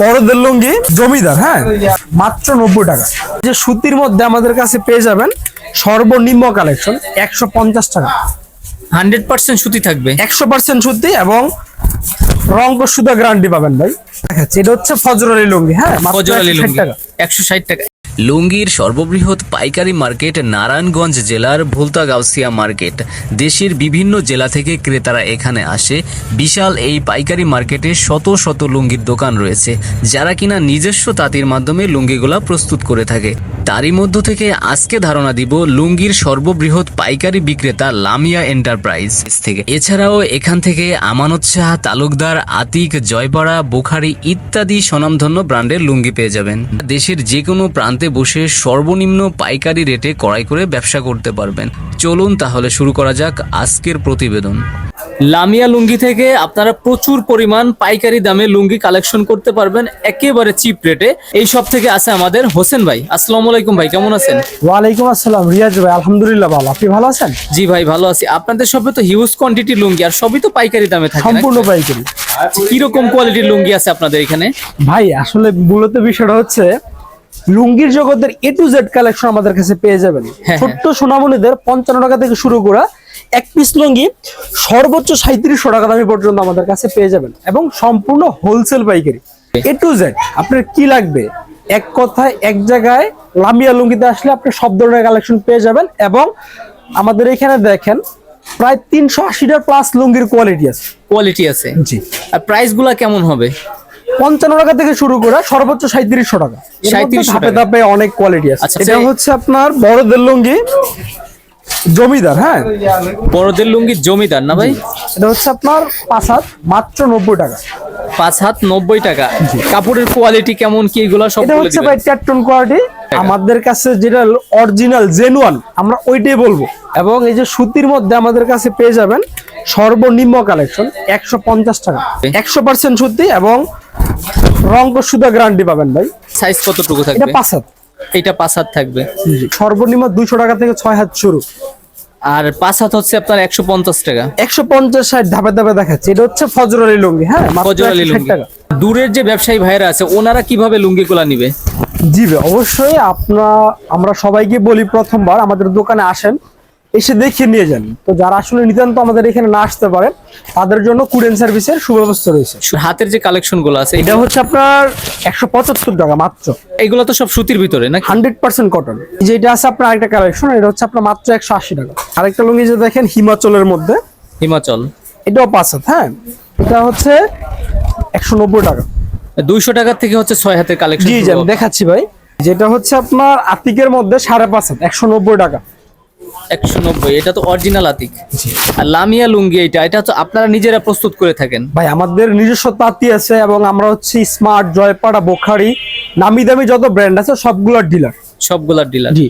বড়দের লুঙ্গি জমিদার হ্যাঁ? মাত্র নব্বই টাকা। যে সুতির মধ্যে আমাদের কাছে পেয়ে যাবেন সর্বনিম্ন কালেকশন একশো পঞ্চাশ টাকা। হান্ড্রেড পার্সেন্ট সুতি থাকবে। একশো পার্সেন্ট সুতি এবং রঙ্গ সুদা গ্যারান্টি পাবেন ভাই। দেখাচ্ছি এটা হচ্ছে ফজরালি লুঙ্গি হ্যাঁ? ফজর 160 লুঙ্গি টাকা। একশো ষাট টাকা। লুঙ্গির সর্ববৃহৎ পাইকারি মার্কেট নারায়ণগঞ্জ জেলার ভুলতা গাউসিয়া মার্কেট। দেশের বিভিন্ন জেলা থেকে ক্রেতারা এখানে আসে। বিশাল এই পাইকারি মার্কেটে শত শত লুঙ্গির দোকান রয়েছে, যারা কিনা নিজস্ব তাঁতির মাধ্যমে লুঙ্গিগুলা প্রস্তুত করে থাকে। তারই মধ্য থেকে আজকে ধারণা দিব লুঙ্গির সর্ববৃহৎ পাইকারি বিক্রেতা লামিয়া এন্টারপ্রাইজ থেকে। এছাড়াও এখান থেকে আমানত শাহ, তালুকদার, আতিক, জয়পাড়া, বুখারি ইত্যাদি স্বনামধন্য ব্র্যান্ডের লুঙ্গি পেয়ে যাবেন। দেশের যে কোনো প্রান্তে বসে সর্বনিম্ন পাইকারি রেটে ক্রয় করে ব্যবসা করতে পারবেন। চলুন তাহলে শুরু করা যাক আজকের প্রতিবেদন। লামিয়া লুঙ্গি থেকে আপনারা প্রচুর পরিমাণ পাইকারি দামে লুঙ্গি কালেকশন করতে পারবেন একেবারে চিপ রেটে। এই সব থেকে আছে আমাদের হোসেন ভাই। আসসালামু আলাইকুম ভাই কেমন আছেন? ওয়ালাইকুম আসসালাম রিয়াজ ভাই আলহামদুলিল্লাহ ভালো। আপনি ভালো আছেন? জি ভাই ভালো আছি। আপনাদের সবে তো হিউজ কোয়ান্টিটি লুঙ্গি আর সবই তো পাইকারি দামে থাকে? সম্পূর্ণ পাইকারি। কীরকম কোয়ালিটির লুঙ্গি আছে আপনাদের এখানে? ভাই আসলে মূলত বিষয়টা হচ্ছে লুঙ্গির জগতের এ টু জেড কালেকশন আমাদের কাছে পেয়ে যাবেন। হ্যাঁ। ছোট্ট সোনামণিদের পঞ্চান্ন টাকা থেকে শুরু করা এক পিস লুঙ্গি সর্বোচ্চ সাঁত্রিশশো টাকা দামি পর্যন্ত আমাদের কাছে পেয়ে যাবেন এবং সম্পূর্ণ হোলসেল পাইকারি। এ টু জেড আপনার কি লাগবে? এক কথায় এক জায়গায় লামিয়া লুঙ্গিতে আসলে আপনি সব ধরনের কালেকশন পেয়ে যাবেন এবং আমাদের এখানে দেখেন প্রায় তিনশো আশিটার প্লাস লুঙ্গির কোয়ালিটি আছে। কোয়ালিটি আছে। জি। আর প্রাইসগুলা কেমন হবে? পঞ্চান্ন টাকা থেকে শুরু করে সর্বোচ্চ সাঁত্রিশশো টাকা। 3700 ধাপে ধাপে অনেক কোয়ালিটি আছে। আচ্ছা, এটা হচ্ছে আপনার বড়দের লুঙ্গি জমিদার হ্যাঁ? বড়দের লুঙ্গি জমিদার না ভাই? এটা হচ্ছে আপনার পাঁচ হাত মাত্র নব্বই টাকা। পাঁচ হাত নব্বই টাকা। কাপড়ের কোয়ালিটি কেমন কি এগুলো সব এটা হচ্ছে ভাই ট্যাটন কোয়ালিটি আমাদের কাছে যেটা অরিজিনাল জেনুয়ান আমরা ওইটাই বলব। এবং এই যে সুতির মধ্যে আমাদের কাছে পেয়ে যাবেন সর্বনিম্ন কালেকশন একশো পঞ্চাশ টাকা। একশো পার্সেন্ট সুতি এবং রঙ্গ সুদা গ্যারান্টি পাবেন ভাই। সাইজ কতটুকু থাকবে? এটা পাঁচ হাত। এটা পাঁচ হাত থাকবে। সর্বনিম্ন দুইশো টাকা থেকে ছয় হাত শুরু। আর পাঁচ হাত হচ্ছে আপনার একশো পঞ্চাশ টাকা। একশো পঞ্চাশ ষাট ধাপে ধাপে দেখাচ্ছে। এটা হচ্ছে ফজরালি লুঙ্গি হ্যাঁ? ফজরালি লুঙ্গি। দূরের যে ব্যবসায়ী ভাইরা আছে ওনারা কীভাবে লুঙ্গি গুলা নিবে? জি ভাই, অবশ্যই আপনার আমরা সবাইকে বলি প্রথমবার আমাদের দোকানে আসেন। এসে দেখে নিয়ে যান। তো যারা আসলে নিতান্ত আমাদের এখানে না আসতে পারেন তাদের জন্য কুরিয়ান সার্ভিসের সুব্যবস্থা রয়েছে। হাতের যে কালেকশনগুলো আছে এটা হচ্ছে আপনার একশো পঁচাত্তর টাকা মাত্র। এগুলো তো সব সুতির ভিতরে না হান্ড্রেড পার্সেন্ট কটন যেটা আছে আপনার আরেকটা কালেকশন এটা হচ্ছে আপনার মাত্র একশো আশি টাকা। আরেকটা লুঙ্গি যে দেখেন হিমাচলের মধ্যে। হিমাচল। এটাও পাঁচ হাত হ্যাঁ? এটা হচ্ছে একশো নব্বই টাকা। দুইশো টাকার থেকে হচ্ছে ছয় হাতের কালেকশন জি দেখাচ্ছি ভাই। যেটা হচ্ছে আপনার আতিকের মধ্যে সাড়ে পাঁচ হাত একশো নব্বই টাকা। একশো নব্বই এটা তো অরিজিনাল আতিক। আর লামিয়া লুঙ্গি এটা এটা তো আপনারা নিজেরা প্রস্তুত করে থাকেন। ভাই আমাদের নিজস্ব তাঁতি আছে এবং আমরা হচ্ছে স্মার্ট জয়পাড়া বোখারি। নামি দামি যত ব্র্যান্ড আছে সবগুলোর ডিলার সবগুলার ডিলার জি।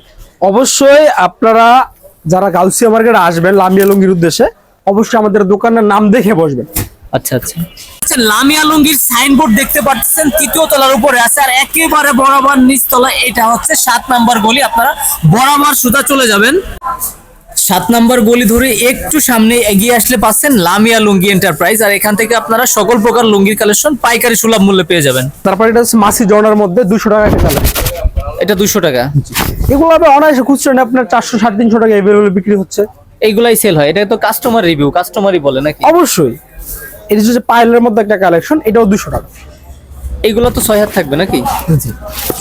অবশ্যই আপনারা যারা গাউসিয়া মার্কেটে আসবেন লামিয়া লুঙ্গির উদ্দেশ্যে অবশ্যই আমাদের দোকানের নাম দেখে বসবেন। আচ্ছা আচ্ছা। আচ্ছা লামিয়া লুঙ্গির সাইনবোর্ড দেখতে পাচ্ছেন তৃতীয় তলার উপরে আছে আর একেবারে বরাবর নিচ তলা এটা হচ্ছে সাত নাম্বার গলি। আপনারা বরাবর সোজা চলে যাবেন। সাত নাম্বার গলি ধরে একটু সামনে এগিয়ে আসলে পাচ্ছেন লামিয়া লুঙ্গি এন্টারপ্রাইজ আর এখান থেকে আপনারা সকল প্রকার লুঙ্গির কালেকশন পাইকারি সুলভ মূল্যে পেয়ে যাবেন। তারপর এটা হচ্ছে মাসি জর্নার মধ্যে দুশো টাকা একটা এটা দুশো টাকা। এগুলো আপনি অনায়াসে খুচরো আপনার চারশো সাড়ে তিনশো টাকা এভেলেবল বিক্রি হচ্ছে। এইগুলাই সেল হয় এটা তো কাস্টমার রিভিউ কাস্টমারই বলে নাকি? অবশ্যই। এটা হচ্ছে পাইলের মধ্যে একটা কালেকশন এটাও দুশো টাকা। এগুলো তো ছয় হাত থাকবে নাকি? জি।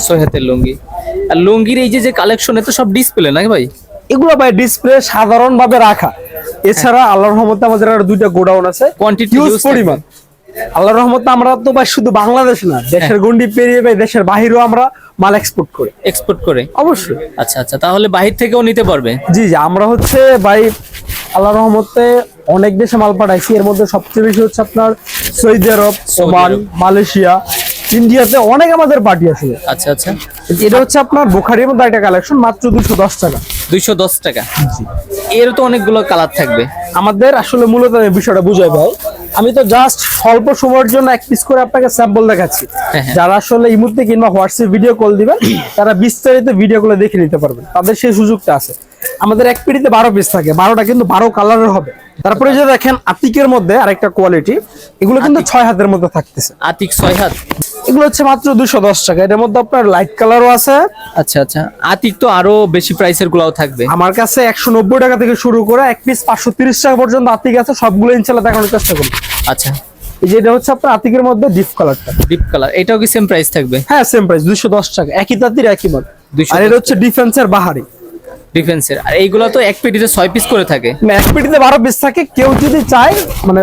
ছয় হাতের লুঙ্গি। আর লুঙ্গির এই যে যে কালেকশন এত সব ডিসপ্লে নাকি ভাই? এগুলো ভাই ডিসপ্লে সাধারণভাবে রাখা। এছাড়া আল্লাহর রহমতে আমাদের আর দুইটা গোডাউন আছে। কোয়ান্টিটি পরিমাণ। আল্লাহর রহমতে আমরা তো ভাই শুধু বাংলাদেশ না দেশের গন্ডি পেরিয়ে ভাই দেশের বাহিরেও আমরা মাল এক্সপোর্ট করি। এক্সপোর্ট করে? অবশ্যই। আচ্ছা আচ্ছা তাহলে বাহির থেকেও নিতে পারবে? জি জি আমরা হচ্ছে ভাই আল্লাহর রহমতে অনেক দেশে মাল পাঠাইছি এর মধ্যে সবচেয়ে বেশি হচ্ছে আপনার সৌদি আরব ওমান মালয়েশিয়া ইন্ডিয়াতে অনেক আমাদের পার্টি আছে। আচ্ছা আচ্ছা। এটা হচ্ছে আপনার বোখারির মধ্যে একটা কালেকশন মাত্র দুশো দশ টাকা। দুইশো দশ টাকা। এর তো অনেকগুলো কালার থাকবে। আমাদের আসলে মূলত বিষয়টা বুঝাই ভাই আমি তো জাস্ট স্বল্প সময়ের জন্য এক পিস করে আপনাকে স্যাম্পল দেখাচ্ছি। হ্যাঁ, হ্যাঁ। যারা আসলে এই মুহূর্তে কিংবা হোয়াটসঅ্যাপ ভিডিও কল দিবেন তারা বিস্তারিত ভিডিওগুলো দেখে নিতে পারবেন। তাদের সেই সুযোগটা আছে। আমাদের এক পিড়িতে বারো পিস থাকে। বারোটা কিন্তু বারো কালারের হবে। তারপরে যে দেখেন আতিকের মধ্যে আরেকটা কোয়ালিটি এগুলো কিন্তু ছয় হাতের মধ্যে থাকতেছে। আতিক ছয় হাত। এগুলো হচ্ছে মাত্র দুশো দশ টাকা। এটার মধ্যে আপনার লাইট কালারও আছে। আচ্ছা আচ্ছা। আতিক তো আরও বেশি প্রাইসের গুলাও থাকবে। আমার কাছে একশো নব্বই টাকা থেকে শুরু করে এক পিস পাঁচশো তিরিশ টাকা পর্যন্ত আতিক আছে। সবগুলো ইনশাল্লাহ দেখানোর চেষ্টা করুন আচ্ছা। এই যে এটা হচ্ছে আপনার আতিকের মধ্যে ডিপ কালারটা ডিপ কালার এটাও কি সেম প্রাইস থাকবে? হ্যাঁ সেম প্রাইস দুশো দশ টাকা। একই তাঁতির একই মাল আর এটা হচ্ছে ডিফেন্সের বাহারি। ডিফেন্সের আর এইগুলো তো এক পেটিতে ছয় পিস করে থাকে। এক পেটিতে বারো পিস থাকে। কেউ যদি চায় মানে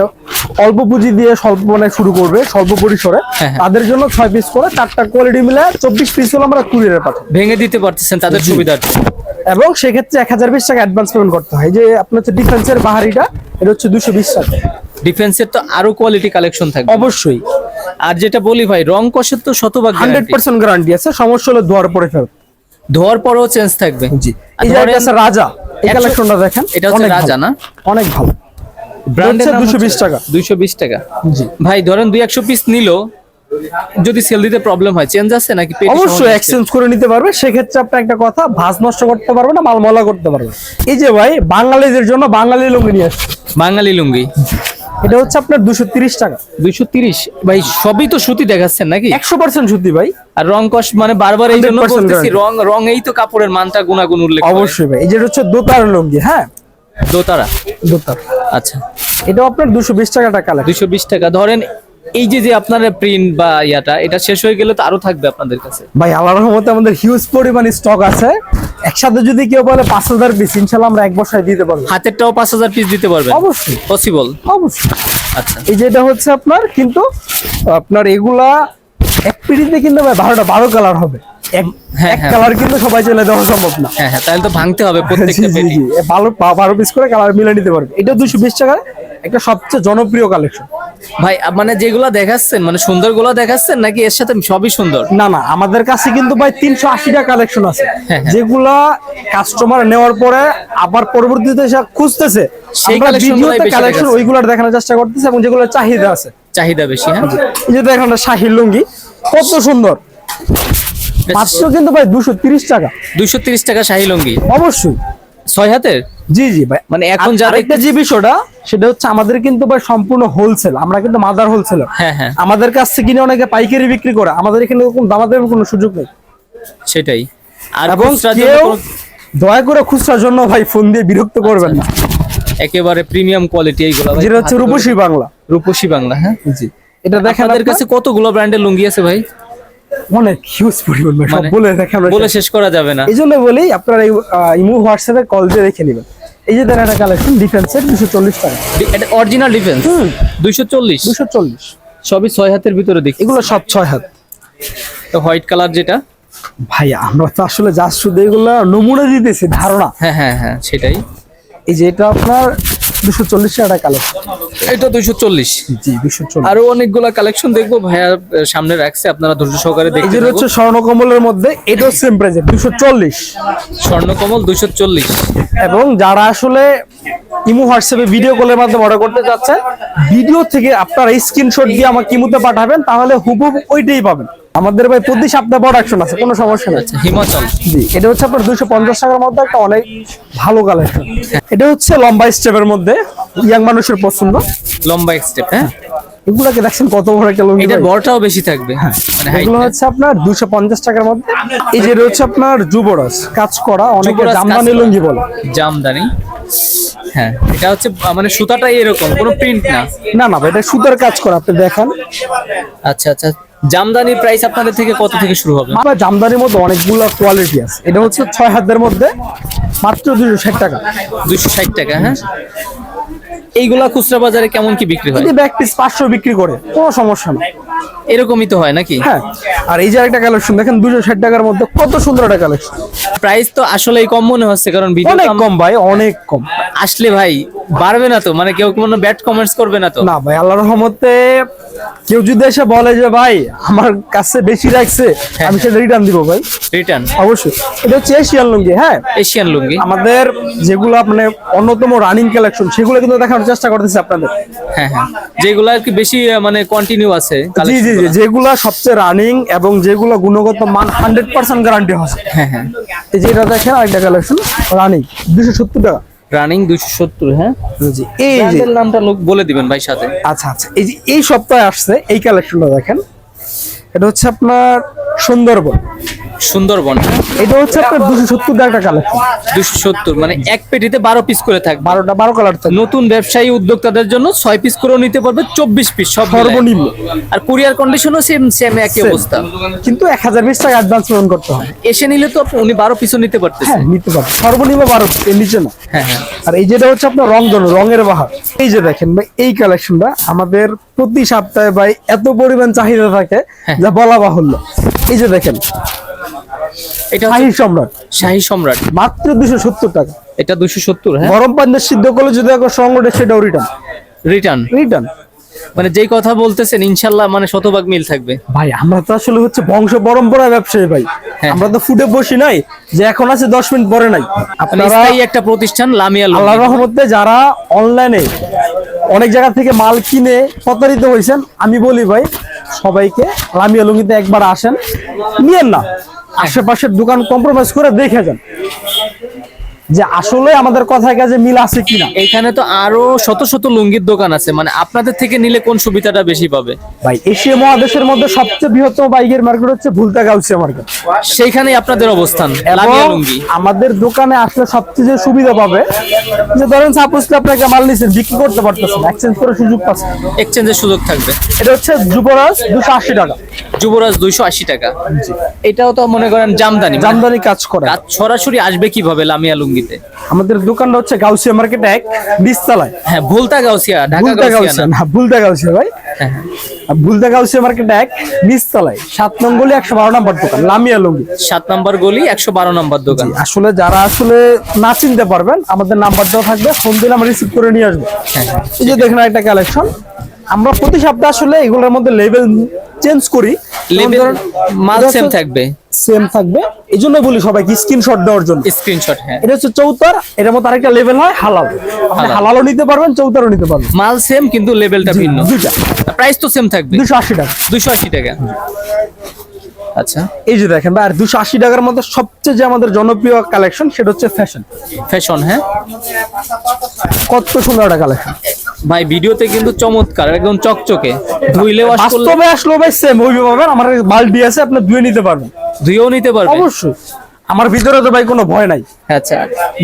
অল্প পুঁজি দিয়ে স্বল্প মানে শুরু করবে স্বল্প পরিসরে হ্যাঁ, হ্যাঁ। তাদের জন্য ছয় পিস করে চারটা কোয়ালিটি মিলে চব্বিশ পিস হলো আমরা কুরিয়ারে পাঠাই ভেঙে দিতে পারতেছেন তাদের সুবিধার্থে। এবং সেক্ষেত্রে এক হাজার বিশ টাকা অ্যাডভান্স পেমেন্ট করতে হয়। যে আপনার হচ্ছে ডিফেন্সের বাহারিটা এটা হচ্ছে দুশো বিশ টাকা। ডিফেন্সের তো আরও কোয়ালিটি কালেকশন থাকবে। অবশ্যই। আর যেটা বলি ভাই রং কষের তো শতভাগ হান্ড্রেড পার্সেন্ট গ্যারান্টি আছে। সমস্যা হলে ধোয়ার পরে ফেরত। ধোয়ার পরও চেঞ্জ থাকবে। জি। এই যে একটা রাজা এই কালেকশনটা দেখেন এটা হচ্ছে রাজা না? অনেক ভালো। ব্র্যান্ডের হচ্ছে 220 টাকা। দুইশো বিশ টাকা। জি। ভাই ধরেন দুই একশো পিস নিল যদি সেল দিতে প্রবলেম হয় চেঞ্জ আছে নাকি অবশ্যই এক্সচেঞ্জ করে নিতে পারবে সেক্ষেত্রে আপনার একটা কথা ভাজ নষ্ট করতে পারবে না মাল মলা করতে পারবে এই যে ভাই বাঙালিদের জন্য বাঙালি লুঙ্গি নিয়ে আসছে। বাঙালি লুঙ্গি। এটা হচ্ছে আপনার দুশো তিরিশ টাকা। দুইশো তিরিশ। ভাই সবই তো সুতি দেখাচ্ছেন নাকি? একশো পার্সেন্ট সুতি ভাই। আর রং কষ মানে বারবার এই জন্য 100% বলতেছি রং এই তো কাপড়ের মানটা গুণাগুণ উল্লেখ অবশ্যই ভাই এই যে হচ্ছে দোতার লুঙ্গি হ্যাঁ? দোতারা? দোতারা। আচ্ছা। এটাও আপনার দুশো বিশ টাকাটা কালার দুশো বিশ টাকা। ধরেন এই যে যে আপনার প্রিন্ট বা ইয়াটা এটা শেষ হয়ে গেলে তো আরও থাকবে আপনাদের কাছে। ভাই আল্লাহর রহমতে আমাদের হিউজ পরিমাণ স্টক আছে। একসাথে যদি কেউ বলে পাঁচ হাজার পিস ইনশাল্লাহ আমরা এক বছর দিতে পারব। হাতেরটাও পাঁচ হাজার পিস দিতে পারবে অবশ্যই। পসিবল অবশ্যই। আচ্ছা। এই যে এটা হচ্ছে আপনার কিন্তু আপনার এগুলা এক পিড়িতে কিন্তু ভাই বারোটা বারো কালার হবে। এক হ্যাঁ, এক হ্যাঁ। কালার কিন্তু সবাই চলে দেওয়া সম্ভব না। হ্যাঁ হ্যাঁ তাহলে তো ভাঙতে হবে প্রত্যেকটা পেটি। ভালো বারো পিস করে কালার মিলে নিতে পারবে। এটা দুশো বিশ একটা সবচেয়ে জনপ্রিয় কালেকশন ভাই মানে যেগুলা দেখাচ্ছেন মানে সুন্দরগুলা দেখাচ্ছেন নাকি এর সাথে সবই সুন্দর? না না আমাদের কাছে কিন্তু ভাই তিনশো আশিটা কালেকশন আছে। যেগুলা কাস্টমার নেওয়ার পরে আবার পরবর্তীতে খুঁজতেছে সেই আমরা ভিডিওতে কালেকশন দেখাচ্ছে। ওইগুলার দেখানোর চেষ্টা করতেছে এবং যেগুলো চাহিদা আছে। চাহিদা বেশি হ্যাঁ? এই যে দেখেন শাহির লুঙ্গি। কত সুন্দর? মাত্র কিন্তু ভাই দুশো তিরিশ টাকা। দুইশো তিরিশ টাকা শাহী লুঙ্গি। অবশ্যই। ছয় হাতের? জি জি ভাই। মানে এখন আর- যা আরেকটা যে বিষয়টা সেটা হচ্ছে আমাদের কিন্তু ভাই সম্পূর্ণ হোলসেল আমরা কিন্তু মাদার হোলসেলার হ্যাঁ হ্যাঁ। আমাদের কাছ থেকে কিনে অনেকে পাইকারি বিক্রি করে। আমাদের এখানে কোনো দামাদামের কোনো সুযোগ নেই। সেটাই। আর এবং কেউ দয়া করে খুচরার জন্য ভাই ফোন দিয়ে বিরক্ত করবেন না। একেবারে প্রিমিয়াম কোয়ালিটি এইগুলো। যেটা হচ্ছে রূপসী বাংলা। রূপসী বাংলা হ্যাঁ? জি। এটা দেখেন আপনার? কাছে কতগুলো ব্র্যান্ডের লুঙ্গি আছে ভাই? অনেক হিউজ পরিমাণ সব মানে বলে দেখেন বলে শেষ। করা যাবে না। এই জন্য বলি আপনারা এই ইমো হোয়াটসঅ্যাপে কল দিয়ে রেখে নেবেন। এই যে একটা কালেকশন ডিফেন্সের দুশো চল্লিশ টাকা। এটা অরিজিনাল ডিফেন্স দুইশো চল্লিশ? দুশো চল্লিশ। সবই ছয় হাতের ভিতরে দেখি এগুলো সব ছয় হাত। তো হোয়াইট কালার যেটা? ভাই আমরা তো আসলে যা শুধু এগুলো নমুনা দিতেছি ধারণা। হ্যাঁ হ্যাঁ হ্যাঁ সেটাই। এই যে এটা আপনার দুশো চল্লিশ টাকা কালেকশন এটা দুইশো চল্লিশ। জি দুশো চল্লিশ। আরও অনেকগুলা কালেকশন দেখব ভাইয়া সামনে রাখছে আপনারা ধৈর্য সহকারে এই দেখতে যে হচ্ছে স্বর্ণকমলের মধ্যে এটাও সেম প্রাইস দুশো চল্লিশ। স্বর্ণকমল দুইশো চল্লিশ। এবং যারা আসলে ইমো হোয়াটসঅ্যাপে ভিডিও কলের মাধ্যমে অর্ডার করতে চাচ্ছেন ভিডিও থেকে আপনারা স্ক্রিনশট দিয়ে আমাকে ইমোতে পাঠাবেন তাহলে হুবহু ওইটাই পাবেন। আমাদের ভাই প্রতি সপ্তাহে প্রোডাকশন আছে কোনো সমস্যা নেই। হিমাচল। জি এটা হচ্ছে আপনার দুশো পঞ্চাশ টাকার মধ্যে একটা অনেক ভালো কালেকশন এটা হচ্ছে লম্বা স্টেপের মধ্যে ইয়াং মানুষের পছন্দ। লম্বা স্টেপ হ্যাঁ? এগুলাকে দেখছেন কত বড় একটা লুঙ্গি ভাই। বড়টাও বেশি থাকবে মানে height এগুলো হচ্ছে আপনার দুশো পঞ্চাশ টাকার মধ্যে। এই যে এটা হচ্ছে আপনার যুবরাজ কাজ করা অনেক জামদানি লুঙ্গি বলে। জামদানি। হ্যাঁ এটা হচ্ছে মানে সুতাটা এরকম কোনো প্রিন্ট না। না না ভাই এটা সুতার কাজ করা আপনি দেখেন। আচ্ছা আচ্ছা জামদানির প্রাইস আপনাদের থেকে কত থেকে শুরু হবে? আমার জামদানির মধ্যে অনেকগুলো কোয়ালিটি আছে। এটা হচ্ছে ছয় হাতের মধ্যে মাত্র দুশো ষাট টাকা। দুশো ষাট টাকা হ্যাঁ? এইগুলা খুচরা বাজারে কেমন কি বিক্রি হয়? ব্যাগ পিস পাঁচশো বিক্রি করে কোনো সমস্যা না এরকমই তো হয় নাকি? হ্যাঁ আর এই যে একটা কালেকশন দেখেন দুশো ষাট টাকার মধ্যে কত সুন্দর একটা কালেকশন প্রাইস তো আসলেই কম মনে হচ্ছে কারণ অনেক কম ভাই অনেক কম। আসলে ভাই বাড়বে না তো মানে কেউ কোনো ব্যাড কমেন্টস করবে না তো। না ভাই আল্লাহ রহমতে কেউ যদি এসে বলে যে ভাই আমার কাছে বেশি রাখছে আমি সেটা রিটার্ন দিব ভাই। রিটার্ন অবশ্যই। এটা হচ্ছে এশিয়ান লুঙ্গি হ্যাঁ। এশিয়ান লুঙ্গি। আমাদের যেগুলো মানে অন্যতম রানিং কালেকশন সেগুলো কিন্তু দেখানোর চেষ্টা করতেছি আপনাদের। হ্যাঁ হ্যাঁ। যেগুলো আর কি বেশি মানে কন্টিনিউ আছে জি জি জি যেগুলা সবচেয়ে রানিং এবং যেগুলো গুণগত মান হান্ড্রেড পার্সেন্ট গ্যারান্টি হবে হ্যাঁ হ্যাঁ। এই যে এটা দেখেন আরেকটা কালেকশন রানিং দুশো সত্তর টাকা। রানিং দুইশো সত্তর হ্যাঁ? জি এই নামটা লোক বলে দিবেন ভাই সাথে। আচ্ছা আচ্ছা এই যে এই সপ্তাহে আসছে এই কালেকশনটা দেখেন। এটা হচ্ছে আপনার সুন্দরবন। সুন্দরবন। এটা হচ্ছে আপনার দুশো সত্তর টাকা কালেকশন। দুশো সত্তর মানে এক পেটিতে বারো পিস করে থাকবে। বারোটা বারো কালার থাকে নতুন ব্যবসায়ী উদ্যোক্তাদের জন্য ছয় পিস করেও নিতে পারবে চব্বিশ পিস সব সর্বনিম্ন। আর কুরিয়ার কন্ডিশনও সেম সেম একই অবস্থা। কিন্তু এক হাজার বিশ টাকা অ্যাডভান্স পেমেন্ট করতে হবে। এসে নিলে তো আপনি- উনি বারো পিসও নিতে পারতেছেন। হ্যাঁ নিতে পারবে। সর্বনিম্ন বারো এর নিচে না। হ্যাঁ হ্যাঁ। আর এই যেটা হচ্ছে আপনার রং ধনু রঙের বাহার। এই যে দেখেন ভাই এই কালেকশনটা আমাদের প্রতি সপ্তাহে ভাই এত পরিমাণ চাহিদা থাকে হ্যাঁ। যা বলা বাহুল্য। এই যে দেখেন এটা শাহী সম্রাট। শাহী সম্রাট। মাত্র দুশো সত্তর টাকা। এটা দুশো সত্তর হ্যাঁ? গরম পানিতে সিদ্ধ করলে যদি একবার সংকটে সেটাও রিটার্ন রিটার্ন রিটার্ন মানে যেই কথা বলতেছেন ইনশাল্লাহ মানে শতভাগ মিল থাকবে। ভাই আমরা তো আসলে হচ্ছে বংশ পরম্পরা ব্যবসায়ী ভাই। হ্যাঁ। আমরা তো ফুটে বসি নাই যে এখন আছে দশ মিনিট পরে নাই। মানে আপনারা একটা প্রতিষ্ঠান লামিয়া। আল্লাহ রহমতে যারা অনলাইনে অনেক জায়গা থেকে মাল কিনে প্রতারিত হয়েছেন আমি বলি ভাই সবাইকে লামিয়া লুঙ্গিতে একবার আসেন। নিয়েন না। আশেপাশের দোকান কম্প্রোমাইজ করে দেখে যান। যে আসলে আমাদের কথায় কাজে মিল আছে কিনা? এইখানে তো আরও শত শত লুঙ্গির দোকান আছে মানে আপনাদের থেকে নিলে কোন সুবিধাটা বেশি পাবে? ভাই এশিয়া মহাদেশের মধ্যে সবচেয়ে বৃহত্তম বাইকের মার্কেট হচ্ছে ভুলতা গাউসিয়া মার্কেট সেইখানেই আপনাদের অবস্থান লুঙ্গি। আমাদের দোকানে আসলে সবচেয়ে যে সুবিধা পাবে যে ধরেন সাপোজ আপনাকে মাল নিচ্ছেন বিক্রি করতে পারতেছেন এক্সচেঞ্জ করার সুযোগ পাচ্ছেন এক্সচেঞ্জের সুযোগ থাকবে। এটা হচ্ছে যুবরাজ দুশো আশি টাকা। যুবরাজ দুইশো আশি টাকা। এটাও তো মনে করেন জামদানি মানে জামদানি কাজ করে। সরাসরি আসবে কীভাবে লামিয়া লুঙ্গিতে আমাদের দোকানটা হচ্ছে গাউসিয়া মার্কেট এক নিচতলায় হ্যাঁ ভুলতা গাউসিয়া ঢাকা ভুলতা গাউসিয়া না? ভুলতা গাউসিয়া ভাই। হ্যাঁ, হ্যাঁ। ভুলতা গাউসিয়া মার্কেট এক নিচতলায় সাত নম্বরলি একশো বারো নম্বর দোকান লামিয়া লুঙ্গি। সাত নম্বর গলি একশো বারো নম্বর দোকান। আসলে যারা আসলে না চিনতে পারবেন আমাদের নাম্বার দেওয়া থাকবে ফোন দিলে আমরা রিসিভ করে নিয়ে আসব। হ্যাঁ, এই যে দেখেন একটা কালেকশন আমরা প্রতি সপ্তাহে আসলে এগুলোর মধ্যে লেভেল চেঞ্জ করি। লেভেল মাল সেম থাকবে। সেম থাকবে। এই জন্য বলি সবাইকে স্ক্রিনশট দেওয়ার জন্য। স্ক্রিনশট হ্যাঁ। এটা হচ্ছে চৌতার এর মধ্যে আরেকটা লেভেল হয় হালাল। আপনি হালালও নিতে পারবেন চৌতারও নিতে পারবেন। মাল সেম কিন্তু লেভেলটা ভিন্ন। দুইটা। প্রাইস তো সেম থাকবে। দুশো আশি টাকা। দুইশো আশি টাকা। আচ্ছা। এই যে দেখেন ভাই আর দুশো আশি টাকার মধ্যে সবচেয়ে যে আমাদের জনপ্রিয় কালেকশন সেটা হচ্ছে ফ্যাশন ফ্যাশন হ্যাঁ। কত সুন্দর একটা কালেকশন ভাই ভিডিওতে কিন্তু চমৎকার একদম চকচকে। ধুইলে ওয়াশ করলে বাস্তবে আসলো ভাই সেম ওইভাবে পাবেন আমার বালটি বালতি আছে আপনি ধুয়ে নিতে পারবেন। ধুয়েও নিতে পারবেন? অবশ্যই। আমার ভিতরে তো ভাই কোনো ভয় নাই। আচ্ছা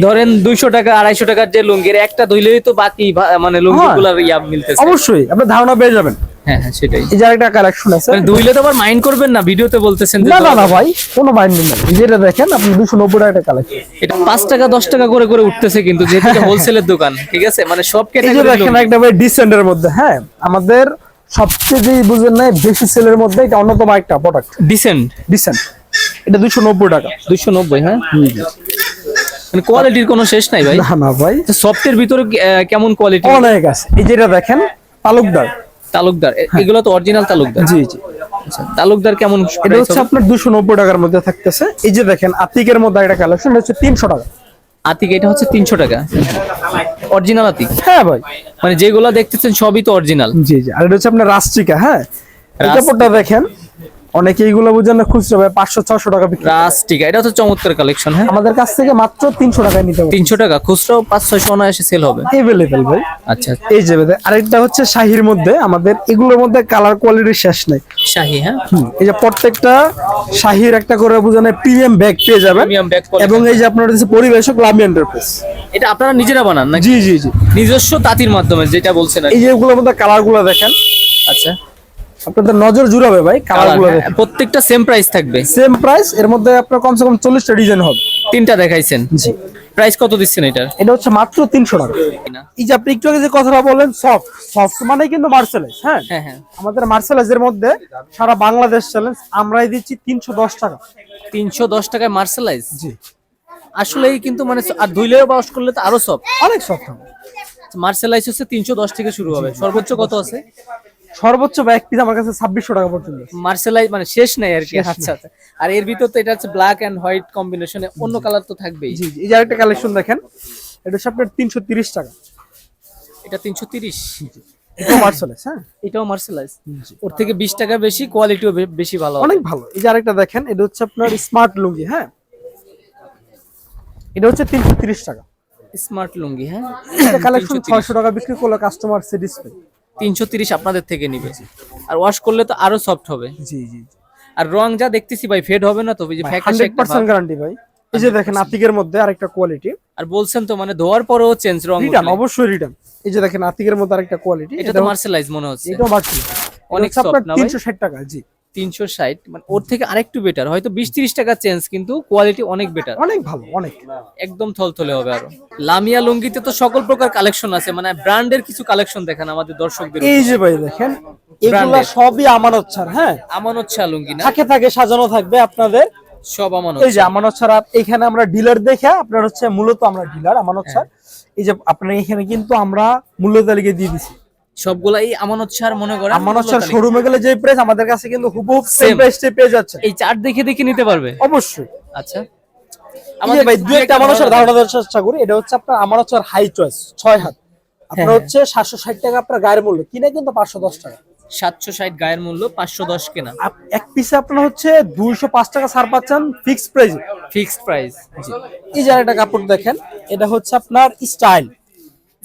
ধরেন দুইশো টাকা আড়াইশো টাকার যে লুঙ্গির একটা ধুইলেই তো বাকি মানে লুঙ্গি গুলার ইয়া মিলতেছে। অবশ্যই আপনি ধারণা পেয়ে যাবেন। হ্যাঁ হ্যাঁ সেটাই। এই যে একটা কালেকশন আছে। মানে তো আবার মাইন্ড করবেন না ভিডিওতে বলতেছেন না না না ভাই কোনো বাইন্ডিং নেই। যেটা দেখেন আপনি টাকা কালেকশন এটা টাকা দশ টাকা করে করে উঠতেছে কিন্তু যেহেতু হোলসেলের দোকান ঠিক আছে? মানে সব এই যে ক্যাটাগরি দেখেন একটা ভাই ডিসেন্ডের মধ্যে হ্যাঁ? আমাদের সবচেয়ে যে বুঝেন না বেশি সেলের মধ্যে এটা অন্যতম একটা প্রোডাক্ট ডিসেন্ট ডিসেন্ট এটা দুশো নব্বই টাকা। দুইশো নব্বই হ্যাঁ? মানে কোয়ালিটির কোনো শেষ নাই ভাই। না না ভাই। সফটের ভিতরে কেমন কোয়ালিটি অনেক আছে। এই যেটা দেখেন তালুকদার তালুকদার এগুলো তো অরিজিনাল তালুকদার। জি জি। আচ্ছা তালুকদার কেমন এটা হচ্ছে আপনার দুশো নব্বই টাকার মধ্যে থাকতেছে। এই যে দেখেন আতিকের মধ্যে একটা কালেকশন হচ্ছে তিনশো টাকা। আতিক এটা হচ্ছে তিনশো টাকা। অরিজিনাল আতিক? হ্যাঁ ভাই। মানে যেগুলো দেখতেছেন সবই তো অরিজিনাল জি জি। আর এটা হচ্ছে আপনার রাষ্ট্রিকা হ্যাঁ। কাপড়টা দেখেন অনেকে এইগুলো বুঝেন না খুচরো ভাই পাঁচশো ছশো টাকা রাস্টিকা এটা হচ্ছে চমৎকার কালেকশন হ্যাঁ? আমাদের কাছ থেকে মাত্র তিনশো টাকায় নিতে হবে। তিনশো টাকা খুচরো পাঁচ ছয়শো অনায়াসে সেল হবে। এভেলেবেল ভাই। আচ্ছা। এই যে আরেকটা হচ্ছে শাহির মধ্যে। আমাদের এগুলোর মধ্যে কালার কোয়ালিটির শেষ নেই। শাহি হ্যাঁ? এই যে প্রত্যেকটা শাহির একটা করে বুঝেন প্রিমিয়াম ব্যাগ পেয়ে যাবেন। এবং এই যে আপনার হচ্ছে পরিবেশক লামি এন্টারপ্রাইজ এটা আপনারা নিজেরা বানান নাকি? জি জি জি। নিজস্ব তাঁতির মাধ্যমে যেটা বলছেন এই যে এগুলোর মধ্যে কালারগুলো দেখেন। আচ্ছা। আপনাদের নজর জুড়াবে ভাই কালার Colour, গুলো হ্যাঁ, প্রত্যেকটা সেম প্রাইস থাকবে। সেম প্রাইস এর মধ্যে আপনার কমসে কম চল্লিশটা ডিজাইন হবে। তিনটা দেখাইছেন। জি। প্রাইস কত দিচ্ছেন এটার? এটা হচ্ছে মাত্র তিনশো টাকা। এই যে আপনি একটু আগে যে কথাটা বললেন সফট সফট মানে কিন্তু মার্সেলাইজ হ্যাঁ? হ্যাঁ হ্যাঁ। আমাদের মার্সেলাইজের মধ্যে সারা বাংলাদেশ চ্যালেঞ্জ আমরাই দিচ্ছি তিনশো দশ টাকা। তিনশো দশ টাকায় মার্শালাইজ জি। আসলেই কিন্তু মানে আর ধুইলেও বাস করলে তো আরও সব অনেক সফট হবে। মার্শালাইজ হচ্ছে তিনশো দশ থেকে শুরু হবে। সর্বোচ্চ কত আছে? সর্বোচ্চ বা এক পিস আমার কাছে ছাব্বিশশো টাকা পর্যন্ত মার্শালাইজ মানে শেষ নাই আর কি আচ্ছা আচ্ছা। আর এর ভিতর তো এটা হচ্ছে ব্ল্যাক এন্ড হোয়াইট কম্বিনেশনে অন্য কালার তো থাকবেই। জি এই যে আরেকটা কালেকশন দেখেন এটা হচ্ছে আপনার তিনশো তিরিশ টাকা। এটা তিনশো তিরিশ। এটা মার্সেলাইজ হ্যাঁ? এটাও মার্শালাইজ ওর থেকে বিশ টাকা বেশি কোয়ালিটিও বেশি ভালো অনেক ভালো। এই যে আরেকটা দেখেন এটা হচ্ছে আপনার স্মার্ট লুঙ্গি হ্যাঁ? এটা হচ্ছে তিনশো তিরিশ টাকা। স্মার্ট লুঙ্গি হ্যাঁ? কালেকশন ছয়শো টাকা বিক্রি করলে কাস্টমার স্যাটিসফাই তিনশো তিরিশ আপনাদের থেকে নিবে। আর ওয়াশ করলে তো আরও সফট হবে। জি জি আর রং যা দেখতেছি ভাই ফেড হবে না তো? যে হান্ড্রেড পার্সেন্ট গ্যারান্টি ভাই। এই যে দেখেন আতিকের মধ্যে আরেকটা কোয়ালিটি আর বলছেন তো মানে ধোয়ার পরেও চেঞ্জ রং রিটার্ন। অবশ্যই রিটার্ন এই যে দেখেন আতিকের মধ্যে আরেকটা কোয়ালিটি এটা তো মার্সেলাইজ মনে হচ্ছে। এটা মার্সেলাইজ অনেক সফট না ভাই? তিনশো ষাট টাকা জি। তিনশো ষাট মানে ওর থেকে আরেকটু বেটার হয়তো বিশ তিরিশ টাকা চেঞ্জ কিন্তু কোয়ালিটি অনেক বেটার অনেক ভালো অনেক। একদম থলথলে হবে আরও। লামিয়া লুঙ্গিতে তো সকল প্রকার কালেকশন আছে মানে ব্র্যান্ডের কিছু কালেকশন দেখেন আমাদের দর্শকদের এই যে ভাই দেখেন এগুলা সবই আমানত ছাড় হ্যাঁ? আমানত শাহ লুঙ্গি না। থাকে থাকে সাজানো থাকবে আপনাদের। সব আমানত এই যে আমানত ছাড় এখানে আমরা ডিলার দেখে আপনার হচ্ছে মূলত আমরা ডিলার আমানত ছাড়। এই যে আপনার এখানে কিন্তু আমরা মূল্য তালিকা দিয়ে দিছি। সবগুলাই আমানত শাহ মনে করেন আমানত ছাড় শোরুমে গেলে যে প্রাইস আমাদের কাছে কিন্তু হুবহুব সেম. প্রাইসে পেয়ে যাচ্ছে। এই চার্ট দেখে দেখে নিতে পারবে? অবশ্যই। আচ্ছা। যে ভাই দুই একটা আমানত ছাড় ধারণা দেওয়ার চেষ্টা করি। এটা হচ্ছে আপনার আমানত ছাড় হাই চয়েস ছয় হাত। আপনার হ্যাঁ। হচ্ছে সাতশো ষাট টাকা আপনার গায়ের মূল্য। কিনে কিন্তু পাঁচশো দশ টাকা। সাতশো ষাট গায়ের মূল্য পাঁচশো দশ কেনা। আপ- এক পিসে আপনার হচ্ছে দুইশো পাঁচ টাকা ছাড় পাচ্ছেন ফিক্সড প্রাইসে ফিক্সড প্রাইস জি। এই যে একটা কাপড় দেখেন এটা হচ্ছে আপনার স্টাইল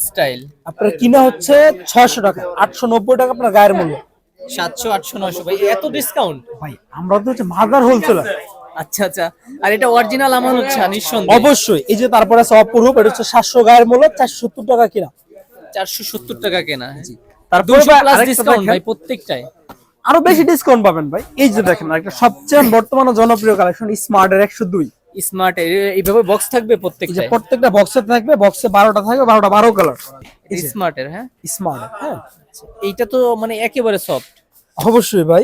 স্টাইল। আপনার কিনা হচ্ছে ছয়শো টাকা আটশো নব্বই টাকা আপনার গায়ের মূল্য। সাতশো আটশো নয়শো ভাই এত ডিসকাউন্ট ভাই আমরা তো হচ্ছে মাদার হোলসেলার আচ্ছা আচ্ছা। আর এটা অরিজিনাল শাহ নিঃসন্দেহে। অবশ্যই এই যে তারপরে আছে অপরূপ এটা হচ্ছে সাতশো গায়ের মূল্য চারশো সত্তর টাকা কিনা। চারশো সত্তর টাকা কেনা তারপরে ডিসকাউন্ট ভাই প্রত্যেকটাই আরও বেশি ডিসকাউন্ট পাবেন ভাই। এই যে দেখেন একটা সবচেয়ে বর্তমানে জনপ্রিয় কালেকশন স্মার্টের একশো দুই। স্মার্ট এইভাবে বক্স থাকবে প্রত্যেকটাই? প্রত্যেকটা বক্সে থাকবে বক্সে বারোটা থাকবে বারোটা বারো কালার স্মার্টের হ্যাঁ? স্মার্ট হ্যাঁ। এইটা তো মানে একেবারে সফট অবশ্যই ভাই।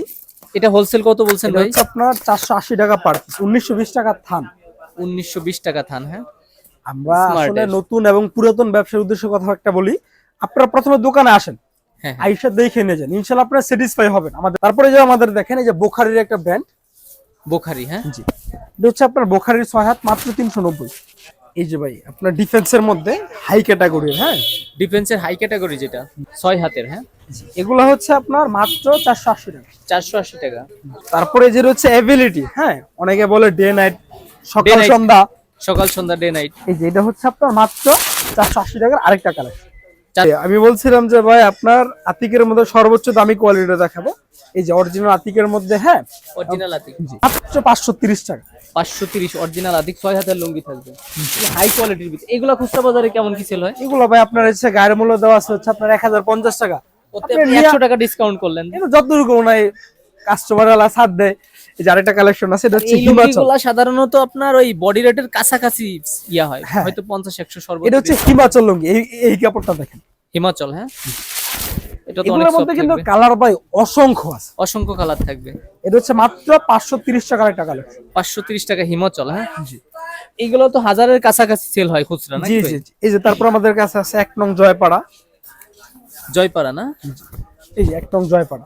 এটা হোলসেল কত বলছেন ভাই? আপনার চারশো আশি টাকা পার পিস উনিশশো বিশ টাকা থান। উনিশশো বিশ টাকা থান হ্যাঁ? আমরা আসলে নতুন এবং পুরাতন ব্যবসার উদ্দেশ্যে কথা একটা বলি। আপনারা প্রথমে দোকানে আসেন হ্যাঁ হ্যাঁ। আইসা দেখে নিয়ে যান। ইনশাল্লাহ আপনারা স্যাটিসফাই হবেন। আমাদের তারপরে যে আমাদের দেখেন এই যে বোখারির একটা ব্র্যান্ড বোখারি হ্যাঁ? জি। এটা হচ্ছে আপনার বোখারির ছয় হাত মাত্র তিনশো নব্বই। এই যে ভাই আপনার ডিফেন্সের মধ্যে হাই ক্যাটাগরির হ্যাঁ? ডিফেন্সের হাই ক্যাটাগরি যেটা ছয় হাতের হ্যাঁ? এগুলো হচ্ছে আপনার মাত্র চারশো আশি টাকা। চারশো আশি টাকা। তারপরে যে হচ্ছে অ্যাবিলিটি হ্যাঁ? অনেকে বলে ডে নাইট সকাল সন্ধ্যা। সকাল সন্ধ্যা ডে নাইট এই যে এটা হচ্ছে আপনার মাত্র চারশো আশি টাকার আরেকটা কালেকশন আমি বলছিলাম যে ভাই আপনার আতিকের মধ্যে সর্বোচ্চ দামি কোয়ালিটি দেখাবো। এই যে অরিজিনাল আতিকের মধ্যে হ্যাঁ? অরিজিনাল আতিক। মাত্র পাঁচশো তিরিশ টাকা। পাঁচশো তিরিশ অরিজিনাল আতিক ছয় হাতের লুঙ্গি থাকবে। হাই কোয়ালিটির ভিতরে। এগুলা খুচরা বাজারে কেমন কি সেল হয়? এগুলো ভাই আপনার হচ্ছে গায়ের মূল্য দেওয়া আছে হচ্ছে আপনার এক হাজার পঞ্চাশ টাকা। ওতে আপনার আপনি নিয়া- একশো টাকা ডিসকাউন্ট করলেন। এটা যতটুকু নাই কাস্টমার আলা সাথ দেয়। এই যে আরেকটা কালেকশন আছে এটা হচ্ছে হিমাচল সাধারণত আপনার ওই বডি রেটের কাছাকাছি ইয়া হয়। হ্যাঁ। হয়তো পঞ্চাশ একশো সর্বোচ্চ এটা হচ্ছে হিমাচল লুঙ্গি। এই এই কাপড়টা দেখেন। হিমাচল হ্যাঁ? এটা তো অনেক মধ্যে কিন্তু কালার ভাই অসংখ্য আছে। অসংখ্য কালার থাকবে। এটা হচ্ছে মাত্র পাঁচশো তিরিশ টাকার একটা কালেকশন পাঁচশো তিরিশ টাকা হিমাচল হ্যাঁ? তো হাজারের কাছাকাছি সেল হয় খুচরা না জি জি জি। এই যে তারপর আমাদের কাছে আছে এক নং জয়পাড়া। জয়পাড়া না? এই যে এক নং জয়পাড়া।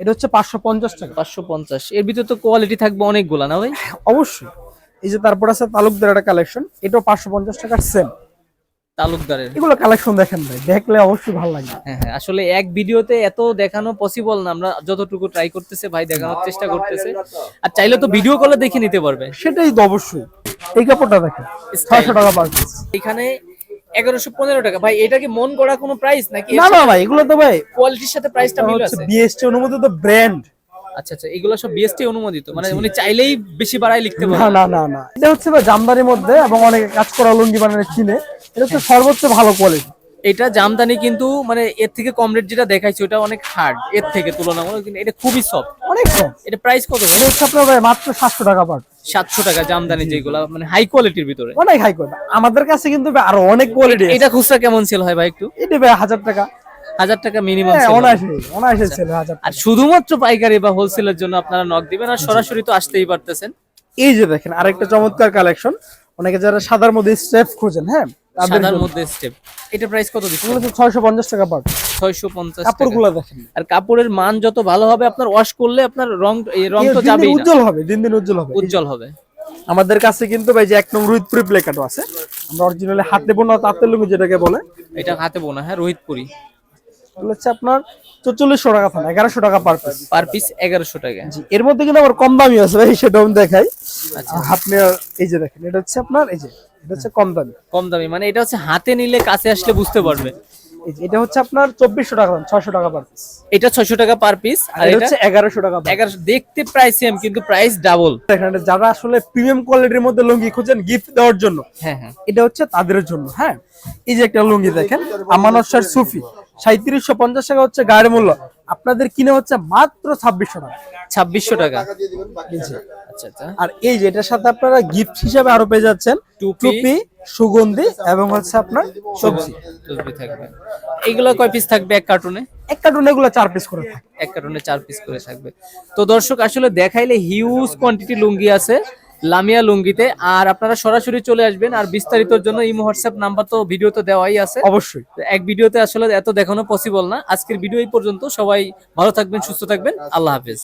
এটা হচ্ছে পাঁচশো পঞ্চাশ টাকা। পাঁচশো পঞ্চাশ। এর ভিতরে তো কোয়ালিটি থাকবে অনেকগুলা না ভাই? অবশ্যই। এই যে তারপর আছে তালুকদার একটা কালেকশন এটাও পাঁচশো পঞ্চাশ টাকার সেম তালুকদারের। এগুলো কালেকশন দেখেন ভাই দেখলে অবশ্যই ভালো লাগবে। হ্যাঁ হ্যাঁ আসলে এক ভিডিওতে এত দেখানো পসিবল না আমরা যতটুকু ট্রাই করতেছে ভাই দেখানোর চেষ্টা করতেছে। আর চাইলে তো ভিডিও কলে দেখে নিতে পারবে। সেটাই তো অবশ্যই। এই কাপড়টা দেখেন ছয়শো টাকা পার পিস এখানে এগারোশো পনেরো টাকা। ভাই এটা কি মন গড়া কোনো প্রাইস নাকি না না ভাই এগুলো তো ভাই কোয়ালিটির সাথে প্রাইসটা মিল হচ্ছে আছে বিএসটি অনুমোদিত ব্র্যান্ড আচ্ছা আচ্ছা এগুলো সব বিএসটি অনুমোদিত? মানে উনি চাইলেই বেশি বাড়াই লিখতে না পারেন না না না। এটা হচ্ছে জামদানির মধ্যে এবং অনেকে কাজ করা লুঙ্গি বানানো চিনে এটা হচ্ছে সর্বোচ্চ ভালো কোয়ালিটি এটা জামদানি কিন্তু মানে এর থেকে কম রেট যেটা দেখাইছে ওটা অনেক হার্ড এর থেকে তুলনামূলক কিন্তু এটা খুবই সফট অনেক কম এটা প্রাইস কত? এটা হচ্ছে আপনার ভাই মাত্র সাতশো টাকা পার সাতশো টাকা জামদানি যেগুলা মানে হাই কোয়ালিটির ভিতরে। অনেক হাই কোয়ালিটি আমাদের কাছে কিন্তু আরও অনেক কোয়ালিটি এটা খুচরা কেমন সেল হয় ভাই একটু? এটা ভাই হাজার টাকা। হাজার টাকা মিনিমাম হ্যাঁ হাজার আর শুধুমাত্র পাইকারি বা হোলসেলের জন্য আপনারা নক দিবেন আর সরাসরি তো আসতেই পারতেছেন। এই যে দেখেন আরেকটা চমৎকার কালেকশন অনেকে যারা সাদার মধ্যে স্টেপ খোঁজেন হ্যাঁ? সাদার মধ্যে স্টেপ। এটা প্রাইস কত দিচ্ছে? এগুলো তো ছয়শো পঞ্চাশ টাকা পার। ছয়শো পঞ্চাশ কাপড়গুলো দেখেন। আর কাপড়ের মান যত ভালো হবে আপনার ওয়াশ করলে আপনার রং এই রং তো যাবেই না। উজ্জ্বল হবে দিন দিন উজ্জ্বল হবে। উজ্জ্বল হবে। আমাদের কাছে কিন্তু ভাই যে এক নং রুইতপুরি প্লেকাটও আছে আমরা অরিজিনালি হাতে বোনা তাঁতের লুঙ্গি যেটাকে বলে। এটা হাতে বোনা হ্যাঁ রোহিতপুরি। এগুলো হচ্ছে আপনার চল্লিশশো টাকা থানা এগারোশো টাকা পার পিস পার পিস এগারোশো টাকা। জি এর মধ্যে কিন্তু আবার কম দামি আছে ভাই সেটাও আমি দেখাই। আপনি এই যে দেখেন এটা হচ্ছে আপনার এই যে এটা হচ্ছে কম দামি। কম দামি মানে এটা হচ্ছে হাতে নিলে কাছে আসলে বুঝতে পারবে। এটা হচ্ছে আপনার চব্বিশশো টাকা দাম ছয়শো টাকা পার পিস এটা ছয়শো টাকা পার পিস আর এটা হচ্ছে এগারোশো টাকা এগারোশো দেখতে প্রাইস সেম কিন্তু প্রাইস ডাবল দেখেন যারা আসলে প্রিমিয়াম কোয়ালিটির মধ্যে লুঙ্গি খুঁজেন গিফট দেওয়ার জন্য হ্যাঁ হ্যাঁ। এটা হচ্ছে তাদের জন্য হ্যাঁ। এই যে একটা লুঙ্গি দেখেন আমানত শাহ সুফি। সাঁত্রিশশো পঞ্চাশ টাকা হচ্ছে গায়ের মূল্য। আপনাদের কিনে হচ্ছে মাত্র ছাব্বিশশো টাকা। ছাব্বিশশো টাকা। আচ্ছা আচ্ছা। আর এই যে এটার সাথে আপনারা গিফট হিসাবে আরও পেয়ে যাচ্ছেন টুপি। সুগন্ধি এবং হচ্ছে আপনার সবজি। তসবি থাকবে। এইগুলো কয় পিস থাকবে এক কার্টুনে এক কার্টুন এগুলো চার পিস করে থাকে এক কার্টুনে চার পিস করে থাকবে। তো দর্শক আসলে দেখাইলে হিউজ কোয়ান্টিটি লুঙ্গি আছে। লামিয়া লুঙ্গিতে। আর আপনারা সরাসরি চলে আসবেন আর বিস্তারিতর জন্য ইমো হোয়াটসঅ্যাপ নাম্বার তো ভিডিও ভিডিওতে দেওয়াই আছে। অবশ্যই। তো এক ভিডিওতে আসলে এত দেখানো পসিবল না। আজকের ভিডিও এই পর্যন্ত। সবাই ভালো থাকবেন সুস্থ থাকবেন। আল্লাহ হাফেজ।